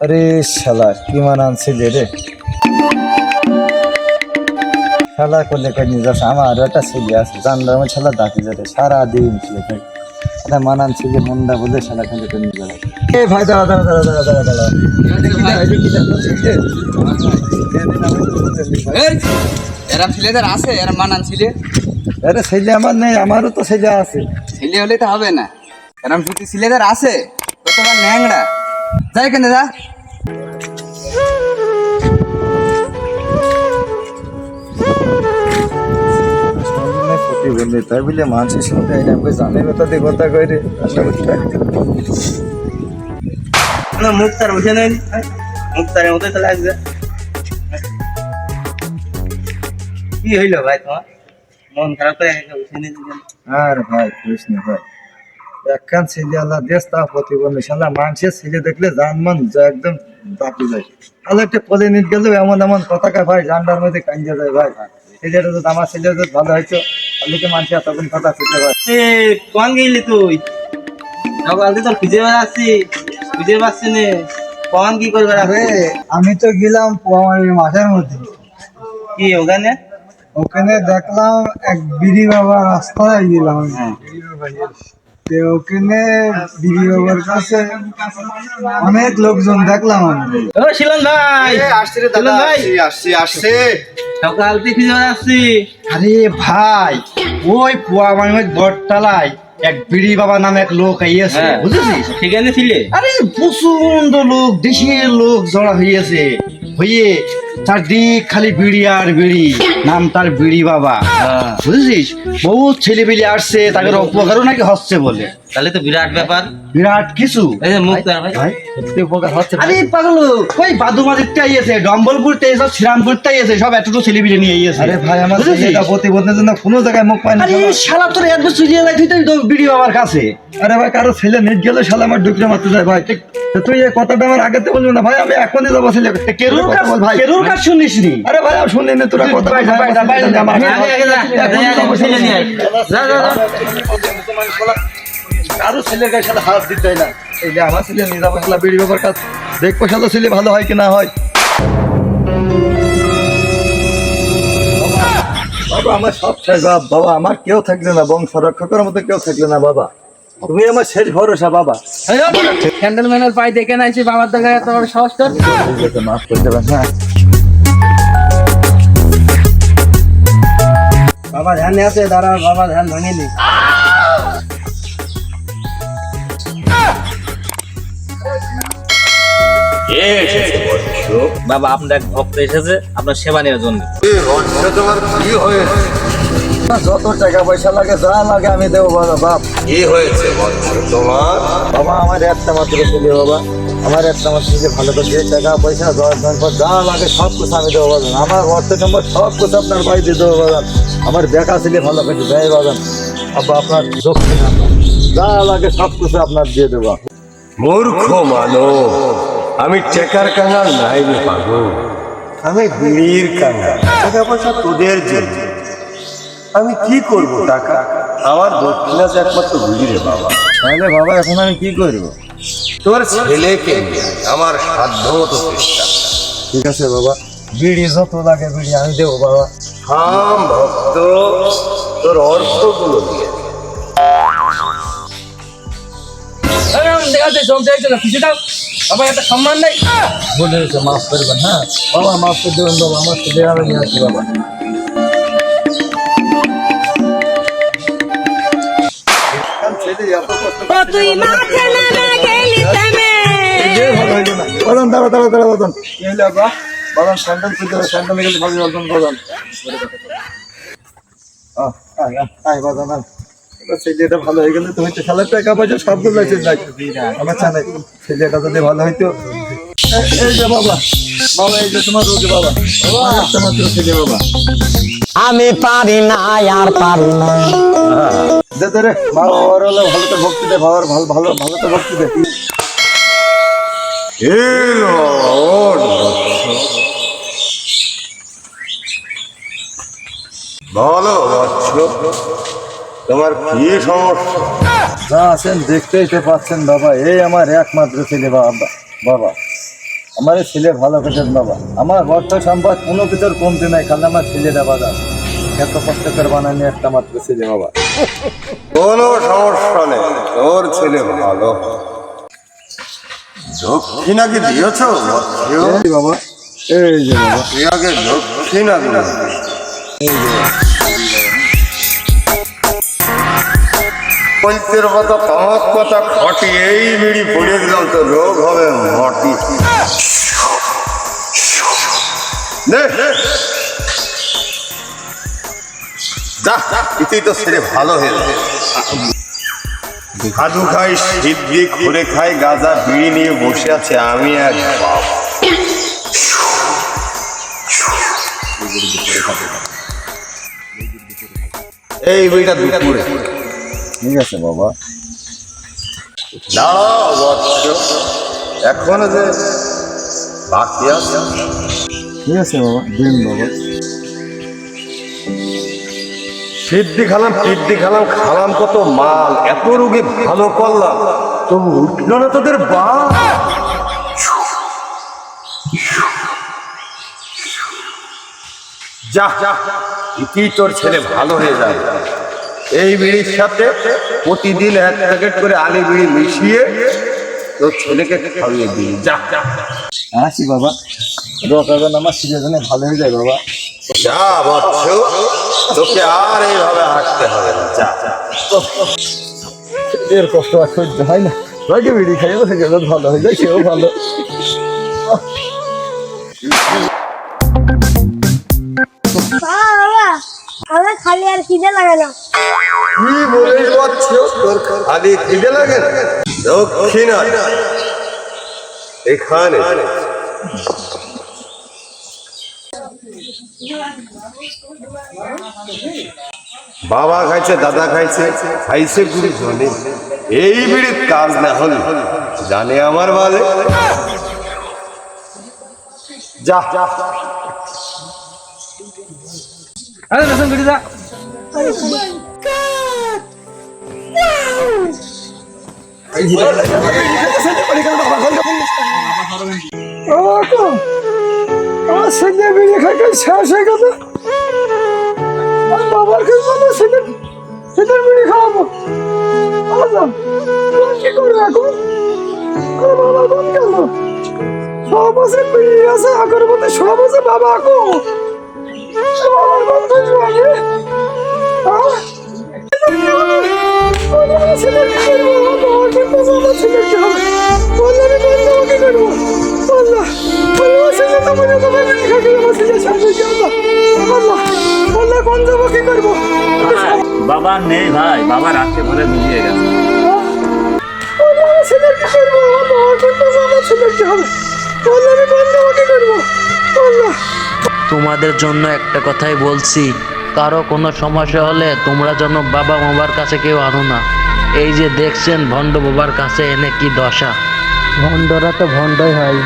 আরে শালা কি মান আনছিলে রে? খেলা করলে কাজ যাস? আমার একটা ছেলে আছে জানলাম আমার ছেলে ডাকি যাবে সারাদিন ছেলে থাকে। এটা মানান ছেলে মন্দা বলে শালা খেলে করে নিয়ে যাবে। এ ভাই দাঁড়া দাঁড়া দাঁড়া দাঁড়া দাঁড়া দাঁড়া। এরা ছেলেদের আছে এরা মানান ছেলে আরে ছেলে আমার নেই আমারও তো ছেলে আছে। ছেলে হলে তো হবে না। এরম যদি ছেলেদের আছে তো তোমার ন্যাংরা যাই কেন যা। প্রতিবন্ধী তাই বলে মানুষের সঙ্গে এটা আমাকে জানে কথা দিয়ে কথা রে আশা করি তাই। না মুক্তার বুঝে নেন মুক্তারের মতোই তো লাগছে। কি হইল ভাই তোমার? মন খারাপ করে উঠে নিয়ে আর ভাই কৃষ্ণ ভাই। একখান আল্লাহ দেশ তা প্রতিবন্ধী। শালা মানুষের ছেলে দেখলে জানমান একদম যায়। তাহলে একটা নিত গেল এমন এমন কথা কা ভাই মধ্যে কাঞ্জা যায় ভাই ছেলেটা তো আমার ভালো তাহলে মানুষ এতক্ষণ কথা কোন গেলি তুই? সকাল থেকে তোর খুঁজে বেড়াচ্ছি। খুঁজে পাচ্ছি নে। কোন কি করবে? আরে আমি তো গেলাম মাঠের মধ্যে। কি ওখানে? ওখানে দেখলাম এক বিড়ি বাবা রাস্তায় গেলাম। হ্যাঁ। তো ওখানে বিড়ি বাবার কাছে অনেক লোকজন দেখলাম আমি। ও শিলন ভাই। শিলন ভাই। আসছি আসছে সকাল থেকে বেড়াচ্ছি আরে ভাই ওই পোয়া মানে বটতলায় এক বিড়ি বাবা নামে এক লোক আইয়াছে হ্যাঁ। বুঝেছিস? সেখানে ছিলে? আরে প্রচণ্ড লোক দেশের লোক জড়া হইয়াছে। হইয়ে চারদিক খালি বিড়ি আর বিড়ি। নাম তার বিড়ি বাবা। হ্যাঁ। বুঝেছিস? বহুত ছেলে পেলে আসছে তাদের অপকারও নাকি হচ্ছে বলে। তাহলে তো বিরাট ব্যাপার বিরাট কিছু এই যে মুক্তার ভাই ভাই সত্যি উপকার হচ্ছে আরে পাগল ওই বাদু মাঝিরটা আইয়াছে ডম্বলপুরতে সব শ্রীরামপুরতে আইয়াছে সব এতটুকু ছেলে পেলে নিয়ে আইয়াছে আরে ভাই আমার? ছেলেটা প্রতিবন্ধীর জন্য কোনো জায়গায় মুখ পায় না আরে শালা তোর এত চুরিয়ে রাখি তো বিড়ি বাবার কাছে আরে ভাই কারও ছেলে নেট গেলে শালা আমার ডুকরে মারতে যায় ভাই তো তুই এই কথাটা আমার আগে তো বলবি না ভাই আমি এখনই যাব ছেলে কেরুর কাজ ভাই কেরুর কাজ শুনিস নি আরে ভাই আমি শুনি না তোরা কথা ভাই, ভাই, আমার ভাই, আমার- আগে আগে যা যা যা কারও ছেলের গায়ে শালা হাত দিতে না। এই যে আমার ছেলে যাব শালা বিড়ি বাবার কাছে দেখব শালা ছেলে ভালো হয় কি না হয়। বাবা আমার সব শেষ বাবা বাবা আমার কেউ থাকলে না বংশ রক্ষা করার মতো কেউ থাকলে না বাবা। তুমি আমার শেষ ভরসা বাবা। হ্যান্ডেল ম্যানের পাই দেখে নাইছি বাবার দেখা তোমার কর মাফ করে দেবেন হ্যাঁ। বাবা ধ্যান আছে দাঁড়া বাবা ধ্যান ভাঙিনি বাবা আপনার এক ভক্ত এসেছে আপনার সেবা নেওয়ার জন্য। যত টাকা পয়সা লাগে যা লাগে আমি দেবো বাবা বাপ। কি হয়েছে তোমার? বাবা আমার একটা মাত্র ছেলে বাবা। আমার একটা মাত্র ছেলে ভালো করে দিয়ে টাকা পয়সা দশ যা লাগে সব কিছু আমি দেবো বাজান আমার অর্থ নম্বর সব কিছু আপনার বাড়িতে দেবো বাজান আমার বেকা ছেলে ভালো করে দেয় বাজান আব্বা আপনার দক্ষিণ যা লাগে সব কিছু আপনার দিয়ে দেবো। মূর্খ মানো আমি টেকার কাঙাল নাই রে পাগল। আমি বিড়ির কাঙাল। টাকা পয়সা তোদের জন্য। আমি কি করব টাকা? আমার দক্ষিণা যে একমাত্র বিড়ি রে বাবা। তাহলে বাবা এখন আমি কি করব? তোর ছেলেকে নিয়ে আমার সাধ্য মতো চেষ্টা। ঠিক আছে বাবা। বিড়ি যত লাগে বিড়ি আমি দেবো বাবা। হাম ভক্ত তোর অর্থগুলো দিয়ে দেখা যায় জমতে যাচ্ছে না কিছু দাও। বাবা একটা সম্মান নেই? বলে দিয়েছে মাফ করবেন হ্যাঁ? বাবা মাফ করে দেবেন বাবা আমার ছেলে আমি নিয়ে আসছি বাবা। গেলি দাঁড়া দাঁড়া দাঁড়া গেলে ভাবি আয়, আয়, বদন। এবার ছেলেটা ভালো হয়ে গেলে খেলার টাকা পয়সা সবগুলো আছে আমার চাই ছেলেটা যদি ভালো হইতো। এই- যে বাবা বাবা এই যে তোমার রোগী বাবা। মাত্র ছেলে বাবা। আমি পারি না আর পারি না। বাবা হলো ভালো তো ভক্তি দে বাবার ভালো ভালো ভালো তো ভক্তি দে। ওর বলো বৎস তোমার কি সমস্যা? যা আছেন দেখতেই তো পাচ্ছেন বাবা। এই আমার একমাত্র ছেলে বাবা বাবা। আমার এই ছেলে ভালো পেটেন বাবা। আমার অর্থ সম্পদ কোনো কিছুর কমতি নাই খালি আমার ছেলেটা বাবা এত কষ্ট করে বানানি একটা মাত্র ছেলে বাবা। কোনো সমস্যা নেই। তোর ছেলে ভালো। দক্ষিণা কি দিয়েছ বাবা এই যে বাবা। তুই আগে দক্ষিণা পঞ্চের কথা পাঁচ কথা খটি এই বিড়ি পড়ে দিলাম তো রোগ হবে মটি। ইতি তো ছেলে ভালো হয়ে খাদু খাই সিদ্ধি খুলে খাই, গাজা বিড়ি নিয়ে বসে আছে, আমি বাপ। এই বিড়িটা দুপুরে। ঠিক আছে বাবা। দাঁড়াও বৎস এখনও যে বাকি আছে। ঠিক আছে বাবা দিন বাবা। সিদ্ধি খালাম সিদ্ধি খালাম খালাম কত মাল এত রোগী ভালো করলাম। তবু উঠল না তোদের বা যা ইতি তোর ছেলে ভালো হয়ে যায়। এই বিড়ির সাথে প্রতিদিন এক প্যাকেট করে আলি বিড়ি মিশিয়ে তোর ছেলেকে খাইয়ে দিই। যা। যা আসি বাবা। রোগ আমার ছেলে ভালো হয়ে যায় বাবা। যা বৎস তোকে আর এইভাবে হাঁটতে হবে না। যা। এর কষ্ট আর সহ্য হয় না। ভাইকে বিড়ি খাইয়ে ভালো হয়ে যায় সেও ভালো। আর খিদে লাগে না। কি তোর খালি খিদে লাগে? না? দক্ষিণা। এখানে। বাবা খাইছে দাদা খাইছে খাইছে গুড়ি জনে এই বিড়ির কাজ না হল জানে আমার বালে? যা। যা আরে রসুন বিড়ি যা আমার ছেলে বিড়ি খাই খাই শেষ হয়ে গেল আর বাবার কাছে আমার ছেলে ছেলের বিড়ি খাওয়াবো কি করব এখন আর বাবা কোন গেল সব আছে বিড়ি আছে আগের মধ্যে সব আছে বাবা এখন হ্যাঁ? আমার ছেলের বাবা নেই ভাই বাবা রাত্রে ভরে মিলিয়ে গেছে। তোমাদের জন্য একটা কথাই বলছি কারও কোনো সমস্যা হলে তোমরা যেন বাবা বাবার কাছে কেউ আনো না। এই যে দেখছেন ভণ্ড বাবার কাছে এনে কি দশা? ভণ্ডরা তো ভণ্ডই হয়।